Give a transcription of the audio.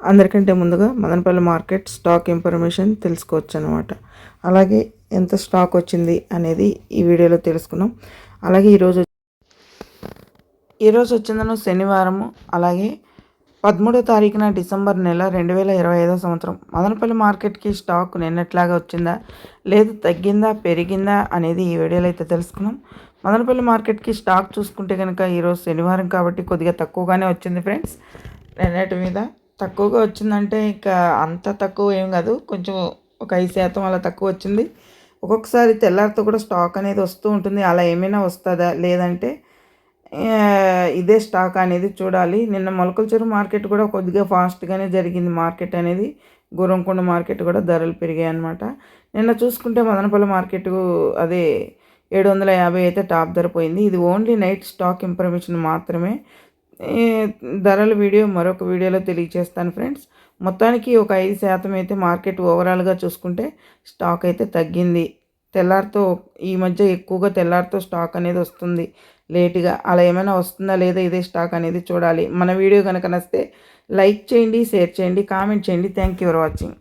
అందరికంటే ముందుగా Madanapalle market stock information తెలుసుకోవచ్చు అనమాట అలాగే ఎంత స్టాక్ వచ్చింది అనేది ఈ వీడియోలో తెలుసుకున్నాం. అలాగే ఈరోజు ఈరోజు వచ్చిందను శనివారము అలాగే పదమూడో తారీఖున డిసెంబర్ నెల రెండు వేల ఇరవై ఐదో సంవత్సరం. మదనపల్లి మార్కెట్కి స్టాక్ నిన్నట్లాగా వచ్చిందా లేదు తగ్గిందా పెరిగిందా అనేది ఈ వీడియోలో అయితే తెలుసుకున్నాం. మదనపల్లి మార్కెట్కి స్టాక్ చూసుకుంటే కనుక ఈరోజు శనివారం కాబట్టి కొద్దిగా తక్కువగానే వచ్చింది ఫ్రెండ్స్. నిన్నటి మీద తక్కువగా వచ్చిందంటే ఇంకా అంత తక్కువ ఏం కాదు. కొంచెం ఒక ఐదు శాతం అలా తక్కువ వచ్చింది. ఒక్కొక్కసారి తెల్లారితో కూడా స్టాక్ అనేది వస్తూ ఉంటుంది. అలా ఏమైనా వస్తుందా? లేదంటే ఇదే స్టాక్ అనేది చూడాలి. నిన్న మొలకల చెరువు మార్కెట్ కూడా కొద్దిగా ఫాస్ట్గానే జరిగింది. మార్కెట్ అనేది గురంకొండ మార్కెట్ కూడా ధరలు పెరిగాయి అనమాట నిన్న చూసుకుంటే మదనపల్లి మార్కెట్ అదే ఏడు వందల యాభై అయితే టాప్ ధర పోయింది. ఇది ఓన్లీ నైట్ స్టాక్ ఇన్ఫర్మేషన్ మాత్రమే. ధరల వీడియో మరొక వీడియోలో తెలియజేస్తాను ఫ్రెండ్స్. మొత్తానికి ఒక ఐదు శాతం అయితే మార్కెట్ ఓవరాల్గా చూసుకుంటే స్టాక్ అయితే తగ్గింది. తెల్లారితో ఈ మధ్య ఎక్కువగా తెల్లారితో స్టాక్ అనేది వస్తుంది. లేటుగా అలా ఏమైనా వస్తుందా లేదా ఇదే స్టాక్ అనేది చూడాలి. మన వీడియో కనుక నస్తే లైక్ చేయండి షేర్ చేయండి కామెంట్ చేయండి. Thank you for watching